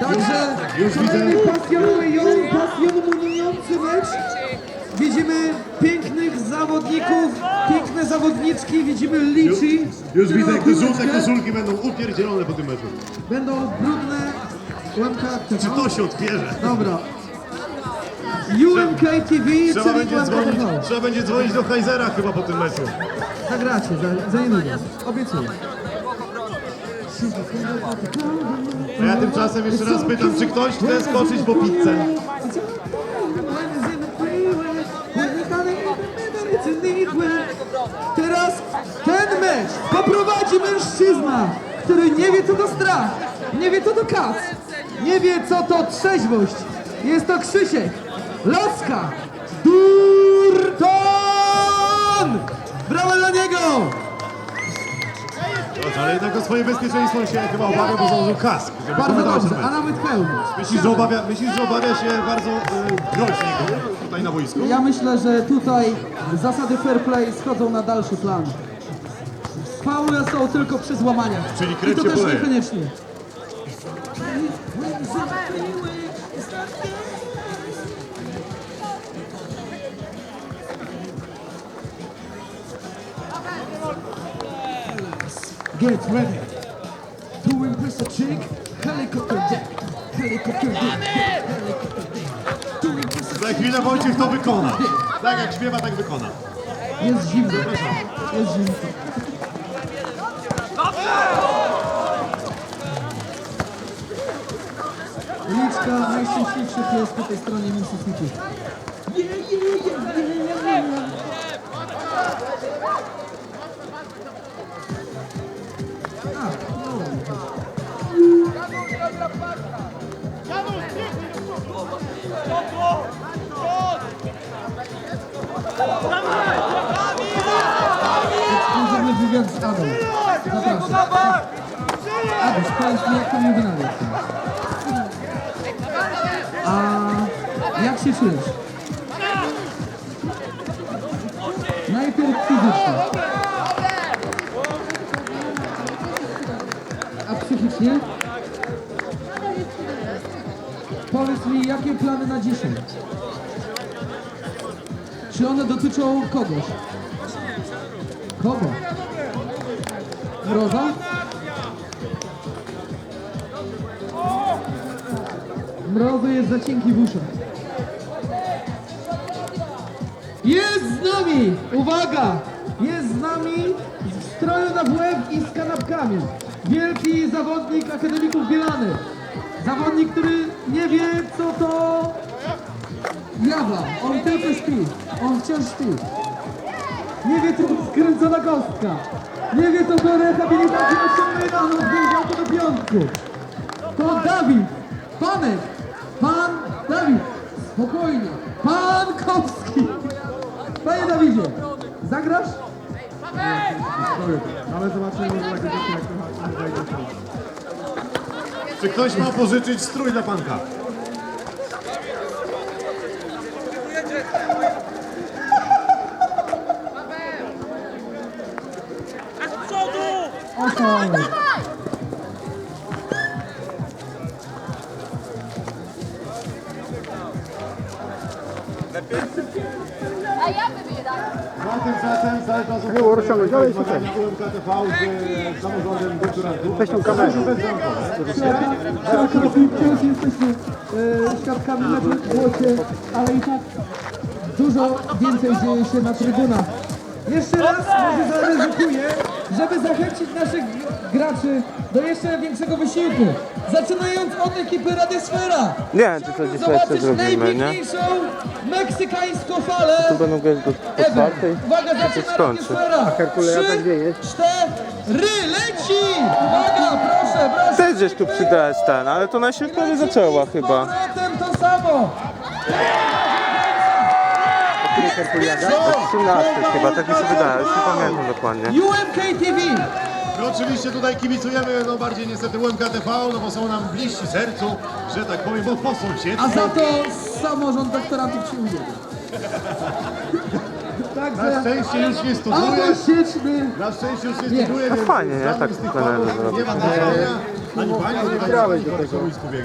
Także kolejny pasjonujący, pasjonujący mecz. Widzimy pięknych zawodników, piękne zawodniczki, widzimy Lichi. Już widzę, jak te żółte koszulki będą upierdzielone po tym meczu. Będą brudne UMK Czy to się odbierze? Dobra. UMK TV, Trzeba czyli będzie, dzwonić, TV. trzeba będzie dzwonić do Heizera chyba po tym meczu. Zagracie, za, za niedługo. Obiecuję. A ja tymczasem jeszcze raz pytam, czy ktoś chce skoczyć po pizzę? Teraz ten mecz poprowadzi mężczyzna, który nie wie co to strach, nie wie co to kac, nie wie co to trzeźwość. Jest to Krzysiek Laska Durton! Brawo dla niego! Ale jednak o swoje bezpieczeństwo się chyba obawia, bo założył kask, żeby Bardzo komentować ten dobrze, a mecz. nawet hełm. Myślisz, że obawia, myślisz, że obawia się bardzo e, groźnie go tutaj na boisku? Ja myślę, że tutaj zasady fair play schodzą na dalszy plan. Faule są tylko przy złamaniach. Czyli I krew to się też poleje. niekoniecznie. Get ready to impress a chick. Helicopter deck, helicopter deck, helicopter deck. To impress a Za chwilę Wojciech to wykona. Tak jak śpiewa, tak wykona. Jest zimno. Jest zimno. Liczka, najszczęśliwszy pies po tej stronie Mississippi. Yeah, yeah, yeah, yeah, Ekskluzywny wywiad z Adą. Zapraszam. Adaś, powiedz mi, jak to mnie wynawia. A jak się czujesz? Najpierw fizycznie. A psychicznie? Powiedz mi, jakie plany na dzisiaj? Czy one dotyczą kogoś? Kogo? Mroza? Mrozy jest za cienki w uszach. Jest z nami! Uwaga! Jest z nami w stroju na WF i z kanapkami. Wielki zawodnik Akademików Bielany. Zawodnik, który nie wie co to jawa. On tylko śpi. On wciąż śpi. Nie wie, co to skręcona kostka. Nie wie, co to rehabilitacja osiągnięta od poniedziałku do piątku. To Dawid. Panek. Pan Dawid. Spokojnie. Pan Kowski. Panie Dawidzie, zagrasz? Ale zobaczymy, jak to Czy ktoś ma pożyczyć strój dla panka? Oho. A ja wybieram. No tymczasem cały czas Było rozciągnąć, zmagania UMKTV z samorządem. Weź tą kamerę. Szeroko wciąż jesteśmy e, świadkami w głosie, ale i tak dużo więcej dzieje się na trybunach. Jeszcze raz może zaryzykuję, żeby zachęcić naszych graczy do jeszcze większego wysiłku. Zaczynając od ekipy Radiosfera. Nie, czy to dzisiaj jeszcze Zobaczyć zrobimy, nie? najpiękniejszą meksykańską falę. Tu będą grać do, do czwartej. Uwaga, to zaczyna skończy. Radiosfera. Trzy, cztery, leci! Uwaga, proszę, proszę. Też gdzieś tu przydałeś ten, ale to na się prawie zaczęła chyba. powrotem to samo. 13 chyba, tak mi się wydaje, już nie pamiętam dokładnie. UMK TV. My oczywiście tutaj kibicujemy, no bardziej niestety UMKTV, no bo są nam bliżsi sercu, że tak powiem, bo po A sąsiedztwie. za to samorząd doktorantów się uwielbia. Na Także szczęście już nie stosuje. autosieczny. Na szczęście już nie Nie. stosuje, No więc fajnie, nie? żadnych Tak z tych zrobić. Nie ma nagrania, ani pani, ani grałeś do tego.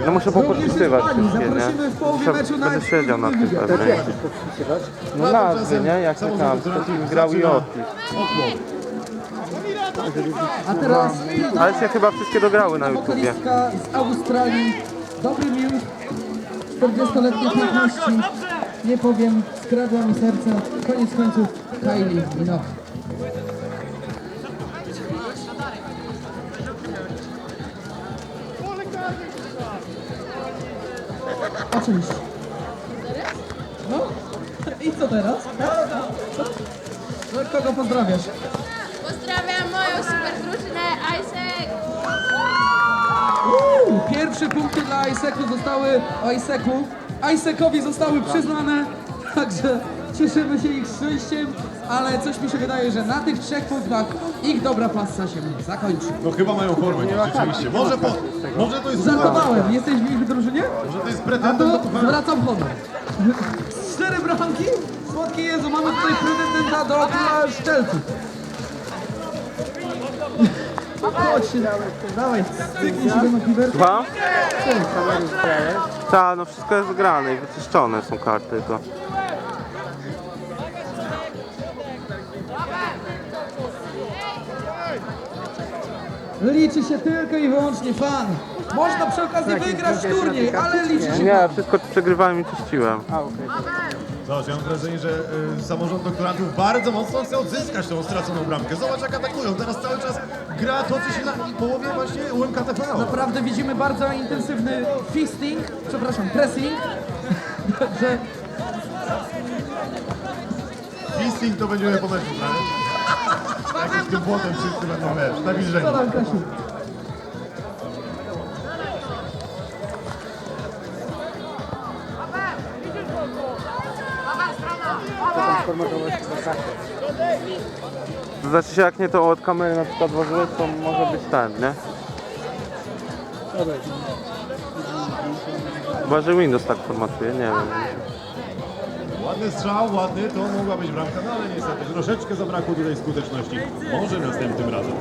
No muszę pani. wszystkie, nie? Zaprosimy w połowie Muszę- meczu na Będę siedział na tym wywiad. pewnie. No nazwy, nie? Jak Samorząd tam, kto grał i. Okno. A teraz Ale się chyba wszystkie dograły na YouTubie. wokalistka z Australii. Dobry miód. 40-letniej piękności. Nie powiem, skradła mi serce. Koniec końców Kylie Minogue. Oczywiście. No i co teraz? No, kogo pozdrawiasz? Pozdrawiam moją super drużynę Isaac. Uuu, Pierwsze punkty dla Iseku zostały Iseku. Isekowi zostały przyznane, także cieszymy się ich szczęściem, ale coś mi się wydaje, że na tych trzech punktach ich dobra pasa się zakończy. No chyba mają formę, rzeczywiście. Może, po, może to jest Żartowałem, jesteś w ich drużynie? Może to jest A pretendent do to zwracam honor. Cztery bramki? Słodki Jezu, mamy tutaj pretendenta do szczelców. Chodź, dawaj, styknij się do. Dwa? Tak, no wszystko jest grane i wyczyszczone są karty to. Liczy się tylko i wyłącznie fan. Można przy okazji wygrać turniej, ale liczy się Nie, fan. wszystko przegrywałem i czyściłem. Zobacz, ja mam wrażenie, że y, samorząd doktorantów bardzo mocno chce odzyskać tą straconą bramkę. Zobacz jak atakują, teraz cały czas gra toczy się na połowie właśnie UMKTV. Naprawdę widzimy bardzo intensywny fisting, przepraszam, pressing. Także Fisting to będziemy po meczu, prawda? Jakimś tym błotem wszyscy będą wiesz, nawilżeni. co tam Kasiu? To znaczy się jak nie to od kamery na przykład włożyłeś, to może być ten, nie? Chyba, że Windows tak formatuje, nie wiem. Ładny strzał, ładny, to mogła być bramka, no ale niestety troszeczkę zabrakło tutaj skuteczności. Może następnym razem.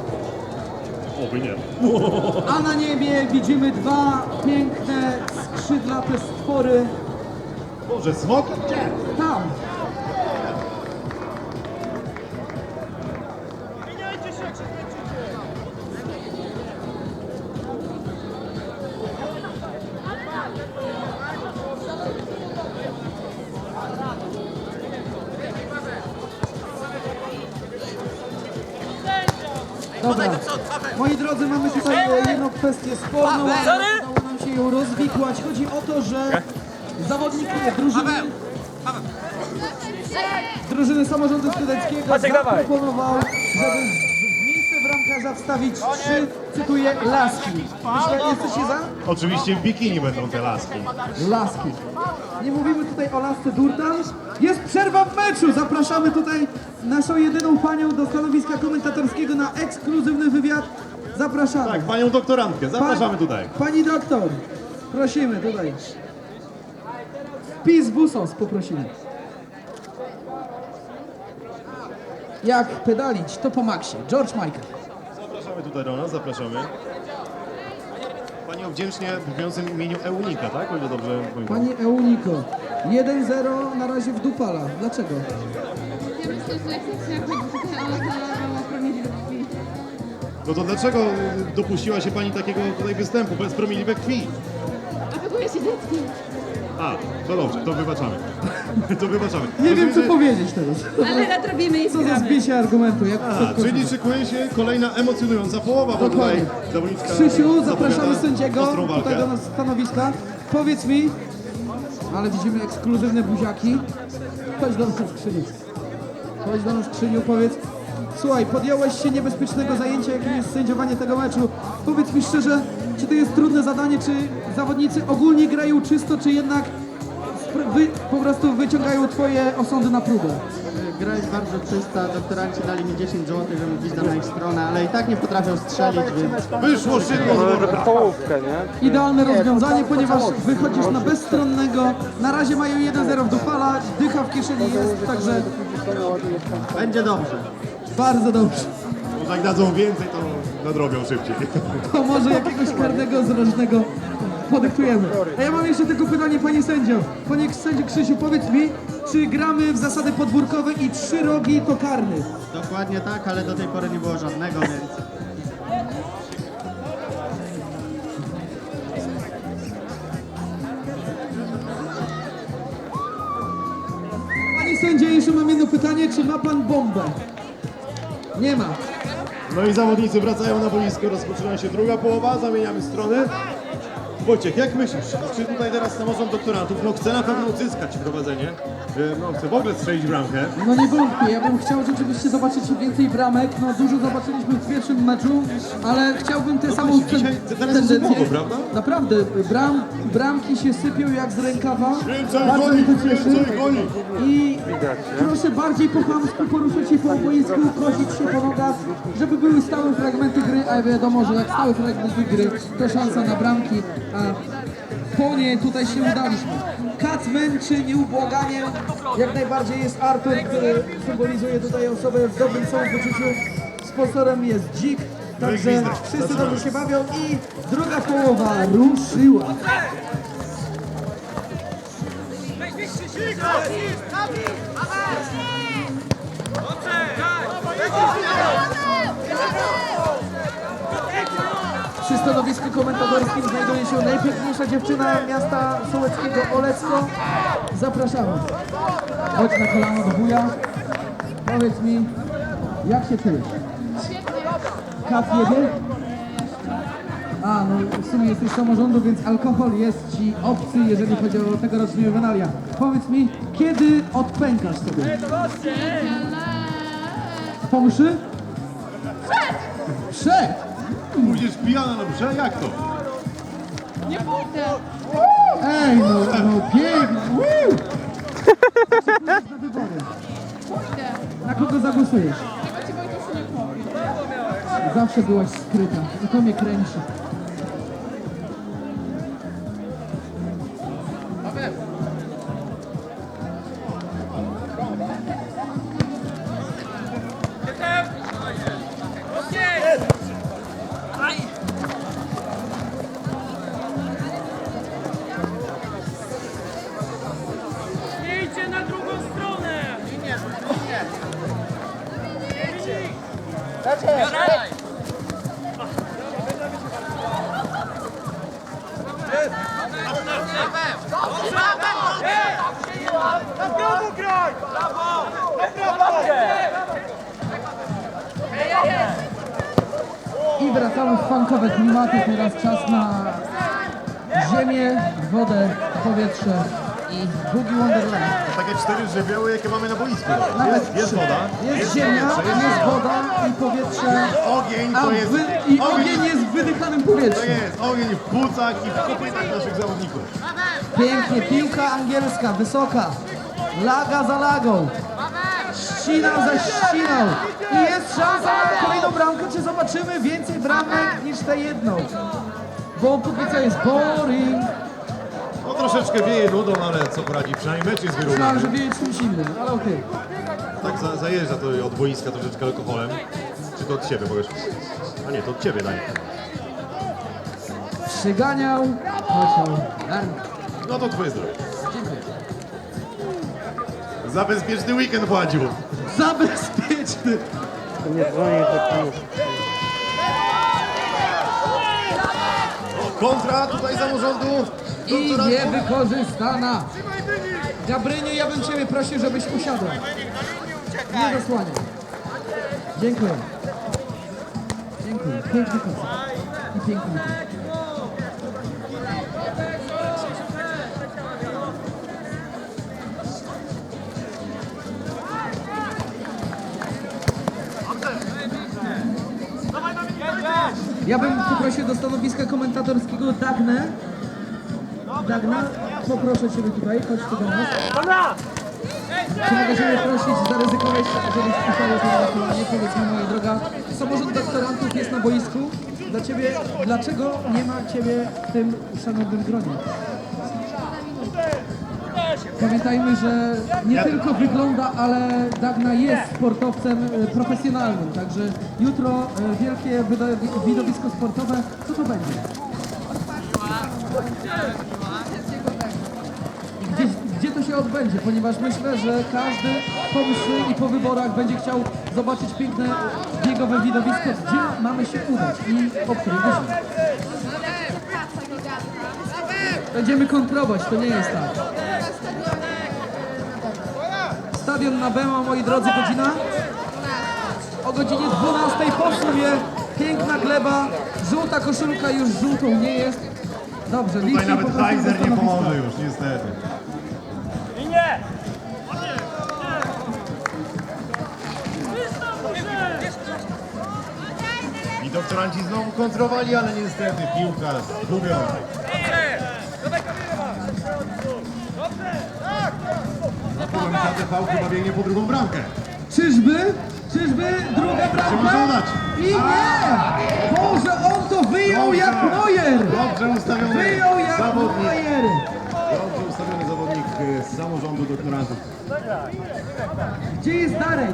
Oby nie. A na niebie widzimy dwa piękne, skrzydlate stwory. Może smok? Tam. Kwestię sporną, ale udało nam się ją rozwikłać. Chodzi o to, że zawodnik drużyny drużyny samorządu studenckiego zaproponował, żeby w miejsce bramkarza wstawić trzy, cytuję, laski. Myślę, jesteście za? Oczywiście w bikini będą te laski. Laski. Nie mówimy tutaj o lasce Durtan. Jest przerwa w meczu. Zapraszamy tutaj naszą jedyną panią do stanowiska komentatorskiego na ekskluzywny wywiad. Zapraszamy. Tak, panią doktorantkę, zapraszamy tutaj. Pani doktor, prosimy tutaj. Pis Busos poprosimy. Jak pedalić, to po maksie. George Michael. Zapraszamy tutaj do nas, zapraszamy. Pani wdzięcznie brzmiącym imieniu Eunika, tak? O ile dobrze pamiętam. Pani Euniko. 1-0 na razie w Dupala. Dlaczego? Ja myślę, że jak się chodzi tutaj o zalewała promienie do krwi. No to dlaczego dopuściła się pani takiego tutaj występu bez promieniówek krwi? Opiekuję się dzieckiem. A, to dobrze, to wybaczamy. to wybaczamy. Nie wiem, co powiedzieć teraz. Ale nadrobimy i Co za zbicie argumentu. Jak A, czyli szykuje się kolejna emocjonująca połowa, bo tutaj Dokładnie. zawodniczka Krzysiu, zapraszamy zapowiada sędziego ostrą walkę. tutaj do nas stanowiska. Powiedz mi, ale widzimy ekskluzywne buziaki. Chodź do nas skrzyniu. Chodź do nas skrzyniu, powiedz. Słuchaj, podjąłeś się niebezpiecznego zajęcia, jakim jest sędziowanie tego meczu. Powiedz mi szczerze, czy to jest trudne zadanie, czy zawodnicy ogólnie grają czysto, czy jednak wy, po prostu wyciągają twoje osądy na próbę? Gra jest bardzo czysta, doktoranci dali mi 10 zł, żebym gwizdał na ich stronę, ale i tak nie potrafią strzelić, więc Wyszło szybko z połówkę, nie? Idealne rozwiązanie, ponieważ wychodzisz na bezstronnego. Na razie mają 1-0 w dupala, dycha w kieszeni jest, także Będzie dobrze. Bardzo dobrze. Może jak dadzą więcej, to nadrobią szybciej. To może jakiegoś karnego zrocznego podyktujemy. A ja mam jeszcze tylko pytanie, panie sędzio. Panie sędzio Krzysiu, powiedz mi, czy gramy w zasady podwórkowe i trzy rogi to karny? Dokładnie tak, ale do tej pory nie było żadnego, więc Panie sędzio, jeszcze mam jedno pytanie, czy ma pan bombę? Nie ma. No i zawodnicy wracają na boisko, rozpoczyna się druga połowa, zamieniamy strony. Wojciech, jak myślisz, czy tutaj teraz samorząd doktorantów no chce na pewno uzyskać prowadzenie, e, no chce w ogóle strzelić bramkę, No nie wątpię, ja bym chciał rzeczywiście zobaczyć więcej bramek. No dużo zobaczyliśmy w pierwszym meczu, ale chciałbym tę samą właśnie, dzisiaj typowo, prawda? Naprawdę, bram, bramki się sypią jak z rękawa. Więcej Bardzo goli, mnie to cieszy. I proszę bardziej po chamsku poruszać się po boisku, prosić się po nogach, żeby były stałe fragmenty gry, a wiadomo, że jak stałe fragmenty gry, to szansa na bramki, a po nie tutaj się udaliśmy. Kac męczy nieubłaganiem, jak najbardziej jest Artur, który symbolizuje tutaj osobę w dobrym samopoczuciu. Sponsorem jest Dzik, także wszyscy dobrze się bawią i druga połowa ruszyła. Przy stanowisku komentatorskim znajduje się najpiękniejsza dziewczyna miasta sołeckiego Olecko. Zapraszamy. Chodź na kolano do wuja. Powiedz mi, jak się czujesz? Świetnie. Kat jedzie? A, no w sumie jesteś samorządu, więc alkohol jest ci obcy, jeżeli chodzi o tegoroczne juwenalia. Powiedz mi, kiedy odpękasz sobie? Po mszy? Przed! Przed! Pójdziesz pijana na mszę, jak to? Nie pójdę. Ej, no, no pięknie! Woo! Na wybory. Pójdę. Na kogo zagłosujesz? Chyba ci Wojtuszu nie powiem. Zawsze byłaś skryta i to mnie kręci. Wracamy w funkowe klimaty. Teraz czas na ziemię, wodę, powietrze i Boogie Wonderland. To takie cztery żywioły, jakie mamy na boisku. Nawet Jest, jest trzy. woda, Jest ziemia, powietrze, jest woda i powietrze. ogień, A to jest wy, i ogień jest w wydychanym To powietrzu. jest ogień w płucach i w kopytach naszych zawodników. Pięknie, piłka angielska, wysoka. Laga za lagą. Ścina za ściną. I jest szansa na kolejną bramkę. Czy zobaczymy więcej bramek niż tę jedną? Bo póki co jest boring. No troszeczkę wieje nudą, ale co poradzi, przynajmniej mecz jest Myślałem, wyrównany. że wieje czymś innym, ale okej. Tak za, zajeżdża to od boiska troszeczkę alkoholem. Czy to od ciebie, powiesz? A nie, to od ciebie, Daniel. Przyganiał, pociął garnek. No to twoje zdrowie. Dziękuję. Za bezpieczny weekend płacił. Zabezpieczny. Nie dzwonię tak już. Kontra tutaj samorządu. I niewykorzystana. Gabryniu, ja bym Ciebie prosił, żebyś usiadła. Nie zasłaniaj. Dziękuję. Dziękuję. Piękny koncert. I piękny weekend. Ja bym poprosił do stanowiska komentatorskiego Dagnę. Dagna, poproszę Ciebie tutaj, chodź tu do nas. Czy mogę Ciebie prosić, zaryzykować, żebyś ustawił to kolanie? Powiedz mi, moja droga, samorząd doktorantów jest na boisku. Dla Ciebie, dlaczego nie ma Ciebie w tym szanownym gronie? Pamiętajmy, że nie tylko wygląda, ale Dagna jest sportowcem e, profesjonalnym. Także jutro e, wielkie widowisko sportowe. Co to będzie? I Gdzie, gdzie to się odbędzie? Ponieważ myślę, że każdy po mszy i po wyborach będzie chciał zobaczyć piękne biegowe widowisko, gdzie mamy się udać i o której godzinie. Będziemy kontrować, to nie jest tak. Stadion na Bema, moi drodzy, godzina? O godzinie 12 po sumie. Piękna gleba, żółta koszulka już żółtą nie jest. Dobrze, Tutaj licznie nawet po prostu Heiser nie pomoże już, niestety. I nie! I doktoranci znowu kontrowali, ale niestety piłka zgubiona. Zatem KTV chyba biegnie po drugą bramkę. Czyżby? Czyżby druga może bramka? udać. I nie! Boże, on to wyjął Dobrze. jak Neuer! Dobrze ustawiony Wyjął jak zawodnik. Neuer! Dobrze ustawiony zawodnik y, z samorządu doktorantów. Gdzie jest Darek?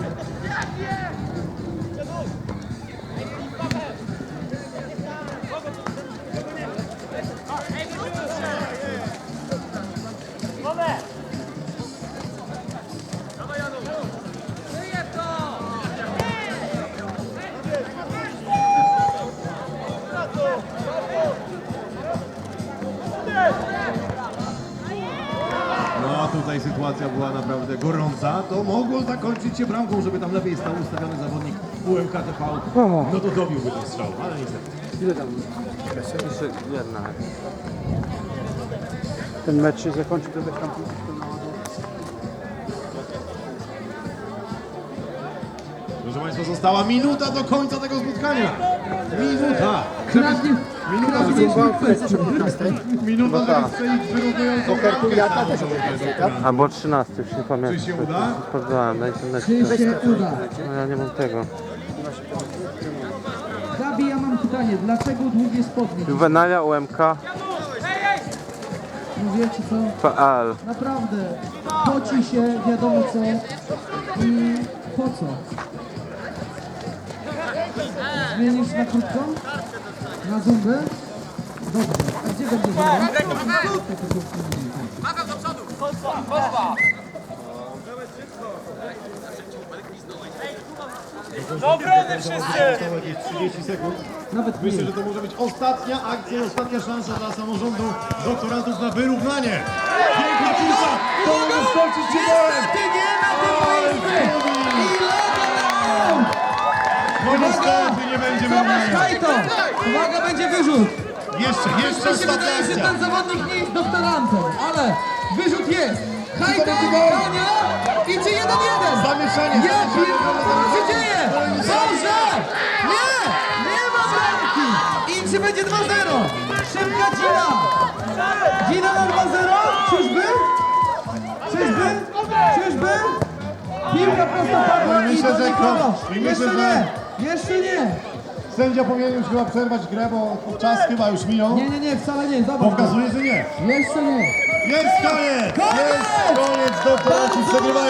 Gorąca. To mogło zakończyć się bramką, żeby tam lepiej stał ustawiony zawodnik UMKTV. No to dobiłby ten strzał, ale niestety. Ile tam? Jedna. Ten mecz się zakończy, to też tam Proszę Państwa, została minuta do końca tego spotkania. Minuta. Kradnie, Minuta, kwestię. minuta, wyrównującą bramkę. Albo 13, już nie pamiętam. Czy się uda? Sprawdzałem na internecie. Czy się uda? No ja nie mam tego. Gabi, ja mam pytanie. Dlaczego długie spodnie? Juvenalia UMK No wiecie co? PL. Naprawdę, poci się, wiadomo co i po co? Zmienisz na krótką? Na zumbę? Dobrze, a gdzie będzie zumba? Do obrony wszyscy! Zostało jakieś 30 sekund. Nawet Myślę, że to może być ostatnia akcja ostatnia szansa dla samorządu doktorantów na wyrównanie. Piękna piłka! To może skończyć się golem! Niestety nie na tym miejscu! Niestety nie będzie Tomasz. Hajto! Uwaga, będzie wyrzut! Jeszcze, jeszcze Mi się ostatnia wydaje, że akcja. ten zawodnik nie jest doktorantem, ale wyrzut jest! Hajto, Kania i czy jeden jeden? Zamieszanie. Ja pierdolę, co się dzieje? Boże! Nie! Nie ma bramki! I czy będzie 2-0? Szybka Gina! Gina na 2-0? Czyżby? Czyżby? Czyżby? Piłka prosto padła I myślę, do że Nikolo. ko- i myślę, Jeszcze że- nie! Jeszcze nie! Sędzia powinien już chyba przerwać grę, bo czas chyba już minął. Nie, nie, nie, wcale nie, zobacz. wskazuje, że nie. Jeszcze nie. Jest koniec! Koniec! Jest koniec! Doktoranci przegrywają.